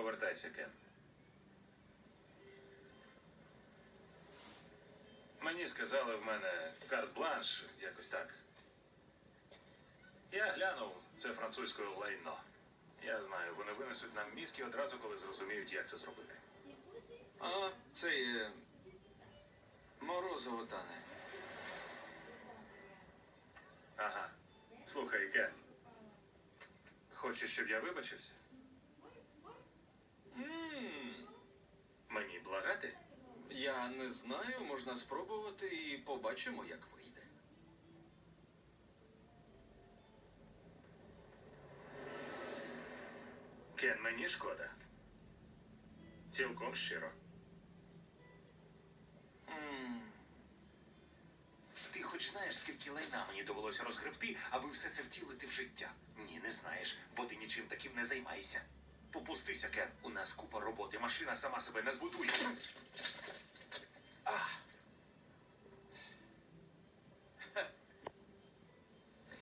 Повертайся, Кен. Мені сказали в мене карт-бланш, якось так. Я глянув, це французькою лайно. Я знаю, вони винесуть нам мізки одразу, коли зрозуміють, як це зробити. А, це є. Морозиво тане. Ага. Слухай, Кен. Хочеш, щоб я вибачився? Ммм, Мені благати? я не знаю, можна спробувати і побачимо, як вийде. Кен, мені шкода. Цілком щиро. Ти хоч знаєш, скільки лайна мені довелося розгребти, аби все це втілити в життя? Ні, не знаєш, бо ти нічим таким не займайся. Попустися, Кен. У нас купа роботи, машина сама себе не збудує.